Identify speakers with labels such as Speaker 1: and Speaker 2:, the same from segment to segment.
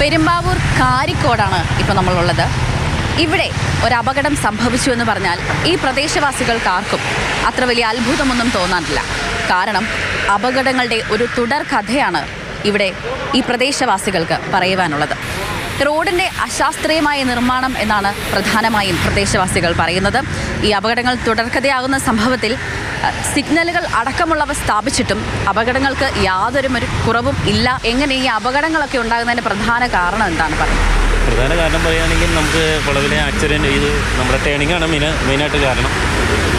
Speaker 1: പെരുമ്പാവൂർ കാരിക്കോടാണ് ഇപ്പോൾ നമ്മളുള്ളത്. ഇവിടെ ഒരു അപകടം സംഭവിച്ചു എന്ന് പറഞ്ഞാൽ ഈ പ്രദേശവാസികൾക്ക് ആർക്കും അത്ര വലിയ അത്ഭുതമൊന്നും തോന്നാറില്ല. കാരണം അപകടങ്ങളുടെ ഒരു തുടർ കഥയാണ് ഇവിടെ ഈ പ്രദേശവാസികൾക്ക് പറയുവാനുള്ളത്. റോഡിന്റെ അശാസ്ത്രീയമായ നിർമ്മാണം എന്നാണ് പ്രധാനമായും പ്രദേശവാസികൾ പറയുന്നത്. ഈ അപകടങ്ങൾ തുടർക്കഥയാകുന്ന സംഭവത്തിൽ സിഗ്നലുകൾ അടക്കമുള്ളവ സ്ഥാപിച്ചിട്ടും അപകടങ്ങൾക്ക് യാതൊരു ഒരു കുറവും ഇല്ല. എങ്ങനെ ഈ അപകടങ്ങളൊക്കെ ഉണ്ടാകുന്നതിന്റെ പ്രധാന കാരണം എന്താണ്? പറയുന്നത്
Speaker 2: പ്രധാന കാരണം പറയുകയാണെങ്കിൽ നമുക്ക് വളവിലെ ആക്സിഡന്റ് ഇത് നമ്മുടെ ടേണിങ്ങാണ് മെയിൻ മെയിനായിട്ട് കാരണം.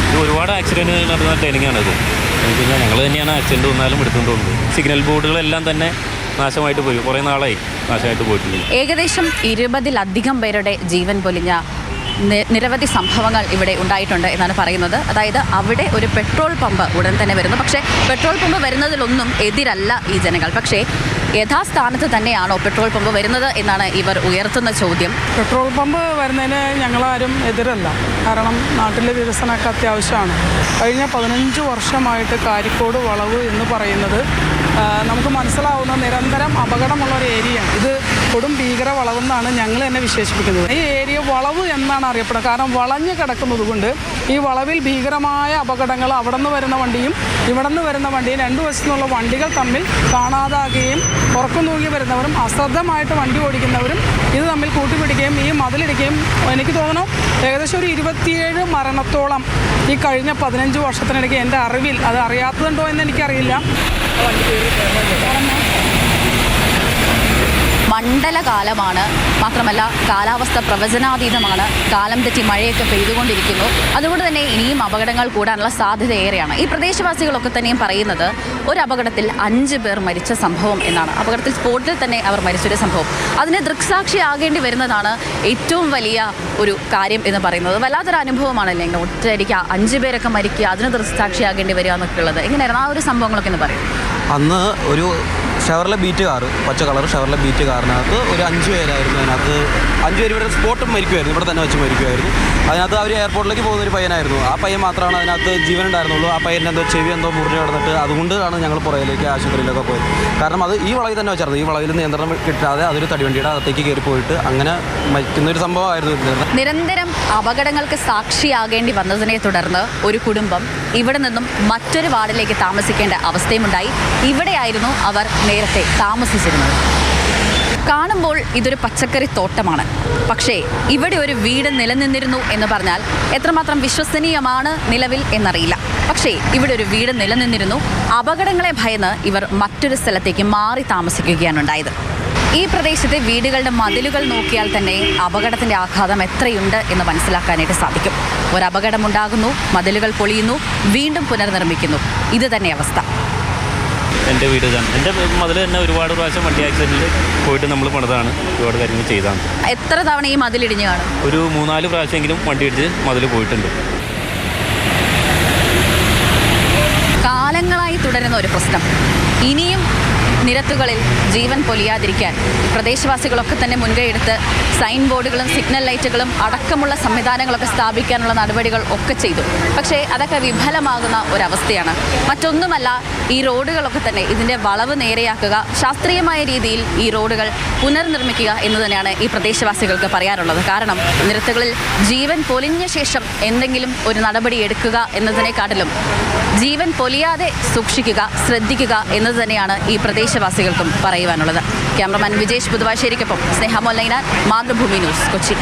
Speaker 2: ഇത് ഒരുപാട് ആക്സിഡന്റ് നടന്ന എന്ന് കഴിഞ്ഞാൽ ഞങ്ങൾ തന്നെയാണ് ആക്സിഡന്റ് വന്നാലും എടുത്തുകൊണ്ടുള്ളത് സിഗ്നൽ ബോർഡുകളെല്ലാം തന്നെ നാശമായിട്ട് പോയി. കുറേ നാളായി നാശമായിട്ട് പോയിട്ടുണ്ട്.
Speaker 1: ഏകദേശം ഇരുപതിലധികം പേരുടെ ജീവൻ പൊലിഞ്ഞ നിരവധി സംഭവങ്ങൾ ഇവിടെ ഉണ്ടായിട്ടുണ്ട് എന്നാണ് പറയുന്നത്. അതായത് അവിടെ ഒരു പെട്രോൾ പമ്പ് ഉടൻ തന്നെ വരുന്നു. പക്ഷേ പെട്രോൾ പമ്പ് വരുന്നതിലൊന്നും എതിരല്ല ഈ ജനങ്ങൾ. പക്ഷേ യഥാസ്ഥാനത്ത് തന്നെയാണോ പെട്രോൾ പമ്പ് വരുന്നത് എന്നാണ് ഇവർ ഉയർത്തുന്ന ചോദ്യം.
Speaker 3: പെട്രോൾ പമ്പ് വരുന്നതിന് ഞങ്ങളാരും എതിരല്ല. കാരണം നാട്ടിലെ വികസനമൊക്കെ അത്യാവശ്യമാണ്. കഴിഞ്ഞ പതിനഞ്ച് വർഷമായിട്ട് കാരിക്കോട് വളവ് എന്ന് പറയുന്നത് നമുക്ക് മനസ്സിലാവുന്ന നിരന്തരം അപകടമുള്ള ഒരു ഏരിയയാണ്. ഇത് കൊടും ഭീകര വളവെന്നാണ് ഞങ്ങൾ തന്നെ വിശേഷിപ്പിക്കുന്നത്. ഈ ഏരിയ വളവ് എന്നാണ് അറിയപ്പെടുന്നത്. കാരണം വളഞ്ഞു കിടക്കുന്നത് കൊണ്ട് ഈ വളവിൽ ഭീകരമായ അപകടങ്ങൾ അവിടെ നിന്ന് വരുന്ന വണ്ടിയും ഇവിടെ നിന്ന് വരുന്ന വണ്ടിയും രണ്ടു വശത്തു നിന്നുള്ള വണ്ടികൾ തമ്മിൽ കാണാതാകുകയും ഉറക്കം തൂങ്ങി വരുന്നവരും അശ്രദ്ധമായിട്ട് വണ്ടി ഓടിക്കുന്നവരും ഇത് തമ്മിൽ കൂട്ടിപ്പിടിക്കുകയും ഈ മതിലിടിക്കുകയും എനിക്ക് തോന്നുന്നു ഏകദേശം ഒരു ഇരുപത്തിയേഴ് മരണത്തോളം ഈ കഴിഞ്ഞ പതിനഞ്ച് വർഷത്തിനിടയ്ക്ക് എന്റെ അറിവിൽ അത് അറിയാത്തതുണ്ടോ എന്ന് എനിക്കറിയില്ല.
Speaker 1: മണ്ഡലകാലമാണ്. മാത്രമല്ല കാലാവസ്ഥ പ്രവചനാതീതമാണ്. കാലം തെറ്റി മഴയൊക്കെ പെയ്തുകൊണ്ടിരിക്കുന്നു. അതുകൊണ്ട് തന്നെ ഇനിയും അപകടങ്ങൾ കൂടാനുള്ള സാധ്യത ഏറെയാണ് ഈ പ്രദേശവാസികളൊക്കെ തന്നെയും പറയുന്നത് ഒരു അപകടത്തിൽ അഞ്ച് പേർ മരിച്ച സംഭവം എന്നാണ്. അപകടത്തിൽ സ്പോട്ടിൽ തന്നെ അവർ മരിച്ചൊരു സംഭവം. അതിന് ദൃക്സാക്ഷിയാകേണ്ടി വരുന്നതാണ് ഏറ്റവും വലിയ ഒരു കാര്യം എന്ന് പറയുന്നത്. വല്ലാത്തൊരു അനുഭവമാണല്ലേ ഇങ്ങനെ ഒറ്റയടിക്ക് അഞ്ച് പേരൊക്കെ മരിക്കുക അതിന് ദൃക്സാക്ഷിയാകേണ്ടി വരിക എന്നൊക്കെ ഉള്ളത്? എങ്ങനെയായിരുന്നു ആ ഒരു സംഭവങ്ങളൊക്കെ എന്ന് പറയും.
Speaker 4: അന്ന് ഒരു ഷവർലെ ബീറ്റ് കാറ് പച്ച കളർ ഷവർലെ ബീറ്റ് കാറിനകത്ത് ഒരു അഞ്ച് പേരായിരുന്നു അതിനകത്ത് അഞ്ച് ഇവിടെ സ്പോട്ടും മരിക്കുമായിരുന്നു ഇവിടെ തന്നെ വെച്ച് മരിക്കുമായിരുന്നു അതിനകത്ത് അവർ എയർപോർട്ടിലേക്ക് പോകുന്ന ഒരു പയ്യനായിരുന്നു. ആ പയ്യൻ മാത്രമാണ് അതിനകത്ത് ജീവൻ ഉണ്ടായിരുന്നുള്ളൂ. ആ പയ്യന്റെ എന്തോ ചെവി എന്തോ മുറിഞ്ഞ് കിടന്നിട്ട് അതുകൊണ്ടാണ് ഞങ്ങൾ പുറകിലേക്ക് ആശുപത്രിയിലൊക്കെ പോയത്. കാരണം അത് ഈ വളവിൽ തന്നെ വെച്ചായിരുന്നു. ഈ വളവിൽ നിയന്ത്രണം കിട്ടാതെ അതൊരു തടിവണ്ടിയുടെ അകത്തേക്ക് കയറി പോയിട്ട് അങ്ങനെ മരിക്കുന്ന ഒരു സംഭവമായിരുന്നു
Speaker 1: നിരന്തരം അപകടങ്ങൾക്ക് സാക്ഷിയാകേണ്ടി വന്നതിനെ തുടർന്ന് ഒരു കുടുംബം ഇവിടെ നിന്നും മറ്റൊരു വാർഡിലേക്ക് താമസിക്കേണ്ട അവസ്ഥയുമുണ്ടായി. ഇവിടെയായിരുന്നു അവർ നേരത്തെ താമസിച്ചിരുന്നത്. കാണുമ്പോൾ ഇതൊരു പച്ചക്കറി തോട്ടമാണ്. പക്ഷേ ഇവിടെ ഒരു വീട് നിലനിന്നിരുന്നു എന്ന് പറഞ്ഞാൽ എത്രമാത്രം വിശ്വസനീയമാണ് നിലവിൽ എന്നറിയില്ല. പക്ഷേ ഇവിടെ ഒരു വീട് നിലനിന്നിരുന്നു. അപകടങ്ങളെ ഭയന്ന് ഇവർ മറ്റൊരു സ്ഥലത്തേക്ക് മാറി താമസിക്കുകയാണ് ഉണ്ടായത്. ഈ പ്രദേശത്തെ വീടുകളുടെ മതിലുകൾ നോക്കിയാൽ തന്നെ അപകടത്തിന്റെ ആഘാതം എത്രയുണ്ട് എന്ന് മനസ്സിലാക്കാനായിട്ട് സാധിക്കും. ഒരു അപകടമുണ്ടാകുന്നു മതിലുകൾ പൊളിയുന്നു വീണ്ടും പുനർനിർമ്മിക്കുന്നു. ഇത് തന്നെ അവസ്ഥ.
Speaker 2: എന്റെ വീട് ഇതാണ്. എന്റെ മതിൽ തന്നെ ഒരുപാട് പ്രാവശ്യം വണ്ടി ആക്സിഡന്റിൽ പോയിട്ട് നമ്മൾ പണിതാണ് ഒരുപാട് കാര്യങ്ങൾ ചെയ്താണ്.
Speaker 1: എത്ര തവണ ഈ മതിലിടിഞ്ഞ് കാണും?
Speaker 2: ഒരു മൂന്നാൽ പ്രാവശ്യമെങ്കിലും വണ്ടി ഇടിച്ച് മതിൽ പോയിട്ടുണ്ട്.
Speaker 1: കാലങ്ങളായി തുടരുന്ന ഒരു പ്രശ്നം. ഇനിയും നിരത്തുകളിൽ ജീവൻ പൊലിയാതിരിക്കാൻ. പ്രദേശവാസികളൊക്കെ തന്നെ മുൻകൈയെടുത്ത് സൈൻ ബോർഡുകളും സിഗ്നൽ ലൈറ്റുകളും അടക്കമുള്ള സംവിധാനങ്ങളൊക്കെ സ്ഥാപിക്കാനുള്ള നടപടികൾ ഒക്കെ ചെയ്തു. പക്ഷേ അതൊക്കെ വിഫലമാകുന്ന ഒരവസ്ഥയാണ്. മറ്റൊന്നുമല്ല ഈ റോഡുകളൊക്കെ തന്നെ ഇതിന്റെ വളവ് നേരെയാക്കുക ശാസ്ത്രീയമായ രീതിയിൽ ഈ റോഡുകൾ പുനർനിർമ്മിക്കുക എന്ന് തന്നെയാണ് ഈ പ്രദേശവാസികൾക്ക് പറയാനുള്ളത്. കാരണം നിരത്തുകളിൽ ജീവൻ പൊലിഞ്ഞ ശേഷം എന്തെങ്കിലും ഒരു നടപടി എടുക്കുക എന്നതിനെക്കാട്ടിലും ജീവൻ പൊലിയാതെ സൂക്ഷിക്കുക ശ്രദ്ധിക്കുക എന്നത് തന്നെയാണ് ഈ പ്രദേശവാസികൾക്കും പറയുവാനുള്ളത്. ക്യാമറമാൻ വിജേഷ് പുതുവാശ്ശേരിക്കൊപ്പം സ്നേഹമൊല്ലൈന മാതൃഭൂമി ന്യൂസ് കൊച്ചി.